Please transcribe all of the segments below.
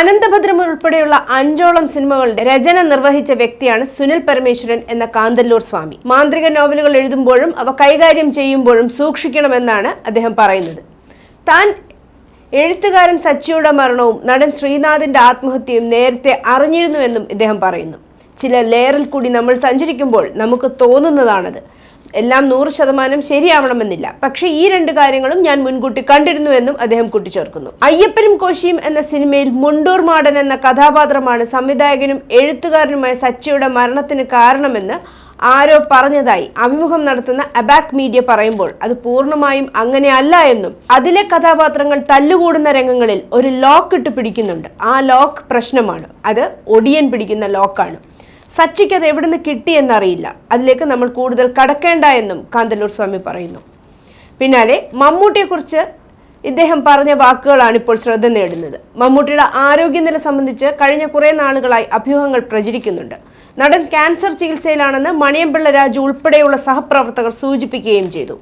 അനന്തഭദ്രം ഉൾപ്പെടെയുള്ള അഞ്ചോളം സിനിമകളുടെ രചന നിർവഹിച്ച വ്യക്തിയാണ് സുനിൽ പരമേശ്വരൻ എന്ന കാന്തല്ലൂർ സ്വാമി. മാന്ത്രിക നോവലുകൾ എഴുതുമ്പോഴും അവ കൈകാര്യം ചെയ്യുമ്പോഴും സൂക്ഷിക്കണമെന്നാണ് അദ്ദേഹം പറയുന്നത്. താൻ എഴുത്തുകാരൻ സച്ചിയുടെ മരണവും നടൻ ശ്രീനാഥിന്റെ ആത്മഹത്യയും നേരത്തെ അറിഞ്ഞിരുന്നുവെന്നും ഇദ്ദേഹം പറയുന്നു. ചില ലെയറിൽ കൂടി നമ്മൾ സഞ്ചരിക്കുമ്പോൾ നമുക്ക് തോന്നുന്നതാണത്. എല്ലാം നൂറ് ശതമാനം ശരിയാവണമെന്നില്ല. പക്ഷെ ഈ രണ്ട് കാര്യങ്ങളും ഞാൻ മുൻകൂട്ടി കണ്ടിരുന്നു എന്നും അദ്ദേഹം കൂട്ടിച്ചേർക്കുന്നു. അയ്യപ്പനും കോശിയും എന്ന സിനിമയിൽ മുണ്ടൂർ മാടൻ എന്ന കഥാപാത്രമാണ് സംവിധായകനും എഴുത്തുകാരനുമായ സച്ചിയുടെ മരണത്തിന് കാരണമെന്ന് ആരോ പറഞ്ഞതായി അഭിമുഖം നടത്തുന്ന അബാക് മീഡിയ പറയുമ്പോൾ അത് പൂർണമായും അങ്ങനെയല്ല എന്നും അതിലെ കഥാപാത്രങ്ങൾ തല്ലുകൂടുന്ന രംഗങ്ങളിൽ ഒരു ലോക്ക് ഇട്ട് പിടിക്കുന്നുണ്ട്. ആ ലോക്ക് പ്രശ്നമാണ്. അത് ഒടിയൻ പിടിക്കുന്ന ലോക്കാണ്. സച്ചിക്ക് അത് എവിടെ നിന്ന് കിട്ടിയെന്നറിയില്ല അതിലേക്ക് നമ്മൾ കൂടുതൽ കടക്കേണ്ട എന്നും കാന്തല്ലൂർ സ്വാമി പറയുന്നു. പിന്നാലെ മമ്മൂട്ടിയെക്കുറിച്ച് ഇദ്ദേഹം പറഞ്ഞ വാക്കുകളാണ് ഇപ്പോൾ ശ്രദ്ധ നേടുന്നത്. മമ്മൂട്ടിയുടെ ആരോഗ്യനില സംബന്ധിച്ച് കഴിഞ്ഞ കുറേ നാളുകളായി അഭ്യൂഹങ്ങൾ പ്രചരിക്കുന്നുണ്ട്. നടൻ ക്യാൻസർ ചികിത്സയിലാണെന്ന് മണിയമ്പിള്ള രാജു ഉൾപ്പെടെയുള്ള സഹപ്രവർത്തകർ സൂചിപ്പിക്കുകയും ചെയ്തു.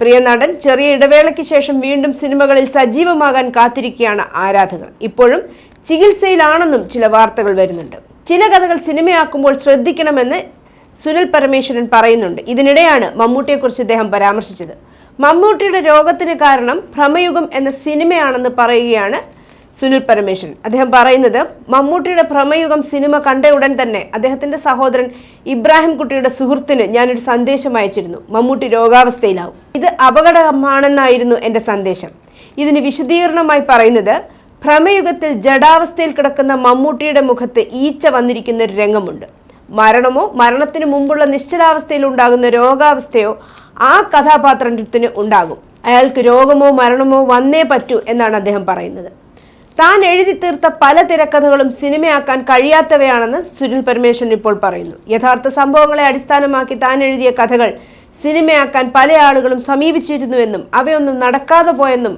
പ്രിയ നടൻ ചെറിയ ഇടവേളയ്ക്ക് ശേഷം വീണ്ടും സിനിമകളിൽ സജീവമാകാൻ കാത്തിരിക്കുകയാണ് ആരാധകർ. ഇപ്പോഴും ചികിത്സയിലാണെന്നും ചില വാർത്തകൾ വരുന്നുണ്ട്. ചില കഥകൾ സിനിമയാക്കുമ്പോൾ ശ്രദ്ധിക്കണമെന്ന് സുനിൽ പരമേശ്വരൻ പറയുന്നുണ്ട്. ഇതിനിടെയാണ് മമ്മൂട്ടിയെക്കുറിച്ച് ഇദ്ദേഹം പരാമർശിച്ചത്. മമ്മൂട്ടിയുടെ രോഗത്തിന് കാരണം ഭ്രമയുഗം എന്ന സിനിമയാണെന്ന് പറയുകയാണ് സുനിൽ പരമേശ്വരൻ. അദ്ദേഹം പറയുന്നത് മമ്മൂട്ടിയുടെ ഭ്രമയുഗം സിനിമ കണ്ട ഉടൻ തന്നെ അദ്ദേഹത്തിന്റെ സഹോദരൻ ഇബ്രാഹിം കുട്ടിയുടെ സുഹൃത്തിന് ഞാനൊരു സന്ദേശം അയച്ചിരുന്നു. മമ്മൂട്ടി രോഗാവസ്ഥയിലാവും. ഇത് അപകടമാണെന്നായിരുന്നു എന്റെ സന്ദേശം. ഇതിന് വിശദീകരണമായി പറയുന്നത് ഭ്രമയുഗത്തിൽ ജഡാവസ്ഥയിൽ കിടക്കുന്ന മമ്മൂട്ടിയുടെ മുഖത്ത് ഈച്ച വന്നിരിക്കുന്ന ഒരു രംഗമുണ്ട്. മരണമോ മരണത്തിന് മുമ്പുള്ള നിശ്ചലാവസ്ഥയിൽ ഉണ്ടാകുന്ന രോഗാവസ്ഥയോ ആ കഥാപാത്രത്തിന് ഉണ്ടാകും. അയാൾക്ക് രോഗമോ മരണമോ വന്നേ പറ്റൂ എന്നാണ് അദ്ദേഹം പറയുന്നത്. താൻ എഴുതി തീർത്ത പല തിരക്കഥകളും സിനിമയാക്കാൻ കഴിയാത്തവയാണെന്ന് സുനിൽ പരമേശ്വരൻ ഇപ്പോൾ പറയുന്നു. യഥാർത്ഥ സംഭവങ്ങളെ അടിസ്ഥാനമാക്കി താൻ എഴുതിയ കഥകൾ സിനിമയാക്കാൻ പല ആളുകളും സമീപിച്ചിരുന്നുവെന്നും അവയൊന്നും നടക്കാതെ പോയെന്നും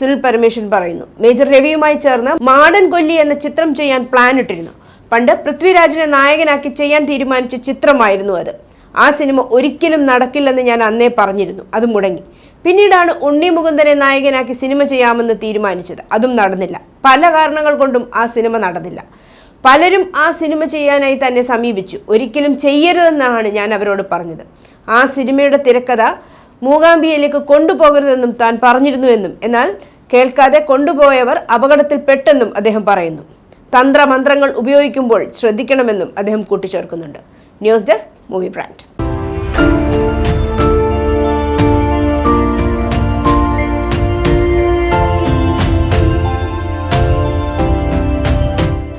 സുനിൽ പരമേശ്വരൻ പറയുന്നു. മേജർ രവിയുമായി ചേർന്ന് മാടൻ കൊല്ലി എന്ന ചിത്രം ചെയ്യാൻ പ്ലാൻ ഇട്ടിരുന്നു. പണ്ട് പൃഥ്വിരാജിനെ നായകനാക്കി ചെയ്യാൻ തീരുമാനിച്ച ചിത്രമായിരുന്നു അത്. ആ സിനിമ ഒരിക്കലും നടക്കില്ലെന്ന് ഞാൻ അന്നേ പറഞ്ഞിരുന്നു. അത് മുടങ്ങി. പിന്നീടാണ് ഉണ്ണി മുകുന്ദനെ നായകനാക്കി സിനിമ ചെയ്യാമെന്ന് തീരുമാനിച്ചത്. അതും നടന്നില്ല. പല കാരണങ്ങൾ കൊണ്ടും ആ സിനിമ നടന്നില്ല. പലരും ആ സിനിമ ചെയ്യാനായി തന്നെ സമീപിച്ചു. ഒരിക്കലും ചെയ്യരുതെന്നാണ് ഞാൻ അവരോട് പറഞ്ഞത്. ആ സിനിമയുടെ തിരക്കഥ മൂകാംബിയയിലേക്ക് കൊണ്ടുപോകരുതെന്നും താൻ പറഞ്ഞിരുന്നുവെന്നും. എന്നാൽ കേൾക്കാതെ കൊണ്ടുപോയവർ അപകടത്തിൽപ്പെട്ടെന്നും അദ്ദേഹം പറയുന്നു. തന്ത്രമന്ത്രങ്ങൾ ഉപയോഗിക്കുമ്പോൾ ശ്രദ്ധിക്കണമെന്നും അദ്ദേഹം കൂട്ടിച്ചേർക്കുന്നുണ്ട്. News desk movie brand.